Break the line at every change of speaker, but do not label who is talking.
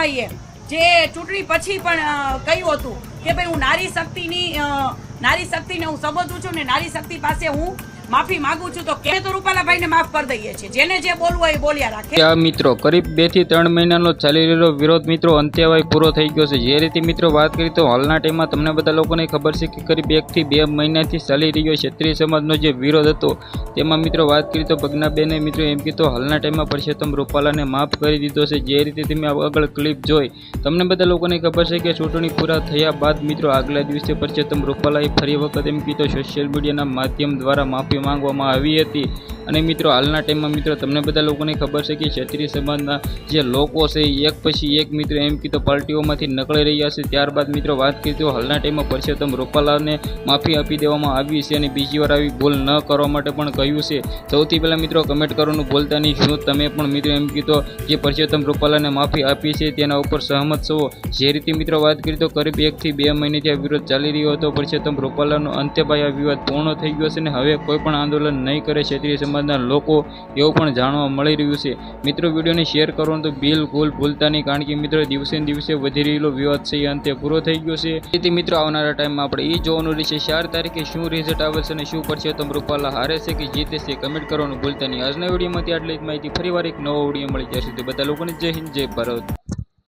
પરસોત્તમભાઈએ જે ચૂંટણી પછી પણ કહ્યું હતું કે ભાઈ હું નારી શક્તિની નારી શક્તિને હું સમજું છું ને નારી શક્તિ પાસે હું માફી માંગુ છું તો કે તો રૂપાલાભાઈને માફ કરી દઈએ છીએ. જેને જે બોલવું હોય બોલ્યા રાખે.
આ મિત્રો, કરીબ બેથી ત્રણ મહિનાનો ચાલી રહેલો વિરોધ મિત્રો અંત્યવાય પૂરો થઈ ગયો છે. જે રીતે મિત્રો વાત કરી તો હાલના ટાઈમમાં તમને બધા લોકોને ખબર છે કે કરીબ એક થી બે મહિનાથી ચાલી રહ્યો ક્ષત્રિય સમાજનો જે વિરોધ હતો, તેમાં મિત્રો વાત કરી તો ભગનાબેને મિત્રો એમ કીધું, હાલના ટાઈમમાં પરસોત્તમ રૂપાલાને માફ કરી દીધો છે. જે રીતે તમે આગળ ક્લિપ જોઈ, તમને બધા લોકોને ખબર છે કે ચૂંટણી પૂરા થયા બાદ મિત્રો આગલા દિવસે પરસોત્તમ રૂપાલાએ ફરી વખત એમ કીધું, સોશિયલ મીડિયાના માધ્યમ દ્વારા માફી માંગવામાં આવી હતી. અને મિત્રો, હાલના ટાઈમમાં મિત્રો, તમને બધા લોકોને ખબર છે કે ક્ષત્રિય સમાજના જે લોકો છે એક પછી એક મિત્રો એમ કીધો, પાર્ટીઓમાંથી નકળી રહ્યા છે. ત્યારબાદ મિત્રો, વાત કરી તો હાલના ટાઈમમાં પરસોત્તમ રૂપાલાને માફી આપી દેવામાં આવી છે અને બીજી વાર આવી ભૂલ ન કરવા માટે પણ કહ્યું છે. સૌથી પહેલાં મિત્રો કમેન્ટ કરવાનું ભૂલતા નહીં. શું તમે પણ મિત્રો એમ કીધો જે પરસોત્તમ રૂપાલાને માફી આપી છે, તેના ઉપર સહમત છો. જે રીતે મિત્રો, વાત કરી તો કરીબ એકથી બે મહિનેથી આ વિરોધ ચાલી રહ્યો હતો. પરસોત્તમ રૂપાલાનો અંત્યભાઈ આ વિવાદ પૂર્ણ થઈ ગયો છે અને હવે કોઈ પણ આંદોલન નહીં કરે ક્ષત્રિય સમાજના લોકો, એવું પણ જાણવા મળી રહ્યું છે. મિત્રો, વિડીયોને શેર કરવાનું તો બિલકુલ ભૂલતા નહીં, કારણ કે મિત્રો, દિવસે દિવસે વધી રહેલો વિવાદ છે અંતે પૂરો થઈ ગયો છે. તેથી મિત્રો, આવનારા ટાઈમમાં આપણે એ જોવાનું રહેશે, ચાર તારીખે શું રિઝલ્ટ આવે છે અને શું પરસોત્તમ રૂપાલા હારે છે કે જીતે છે કમેન્ટ કરવાનું ભૂલતા નહીં. આજના વિડીયોમાંથી આટલી જ માહિતી, ફરીવાર એક નવો વીડિયો મળી જશે તો બધા લોકોને જય હિન્દ, જય ભારત.